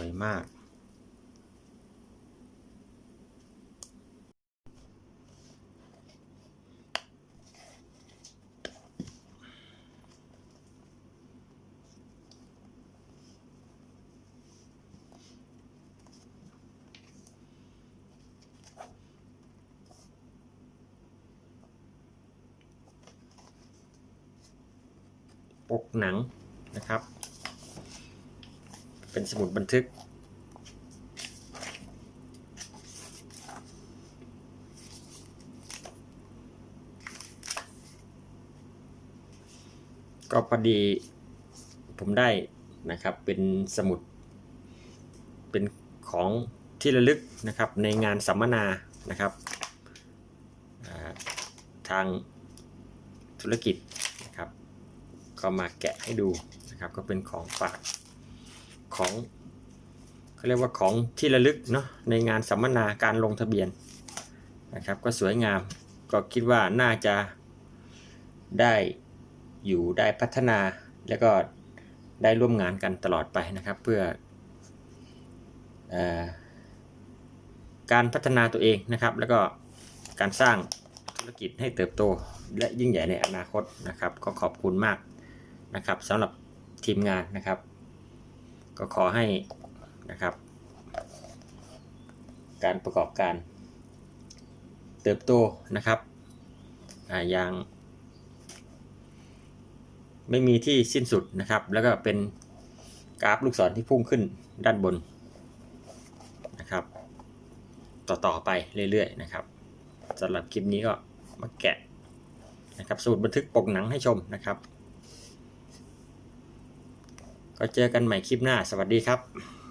วยมาก ปกหนังนะครับ เป็นสมุดบันทึก ก็พอดีผมได้นะครับเป็นสมุด เป็นของที่ระลึกนะครับในงานสัมมนานะครับทางธุรกิจนะครับ ก็มาแกะให้ดูนะครับ ก็เป็นของฝาก ของเขาเรียกว่าของที่ระลึกเนาะในงานสัมมนาการลงทะเบียนนะครับ ก็สวยงามก็คิดว่าน่าจะได้อยู่ได้พัฒนาแล้วก็ได้ร่วมงานกันตลอดไปนะครับ เพื่ออการพัฒนาตัวเองนะครับ แล้วก็การสร้างธุรกิจให้เติบโตและยิ่งใหญ่ในอนาคตนะครับ ก็ขอบคุณมากนะครับสำหรับทีมงานนะครับ ก็ขอให้นะครับ การประกอบการเติบโตนะครับอย่าง ไม่มีที่สิ้นสุดนะครับ แล้วก็เป็นกราฟลูกศรที่พุ่งขึ้นด้านบนนะครับ ต่อๆไปเรื่อยๆนะครับสำหรับคลิปนี้ก็มาแกะนะครับ สูตรบันทึกปกหนังให้ชมนะครับ ก็เจอกันใหม่คลิปหน้า สวัสดีครับ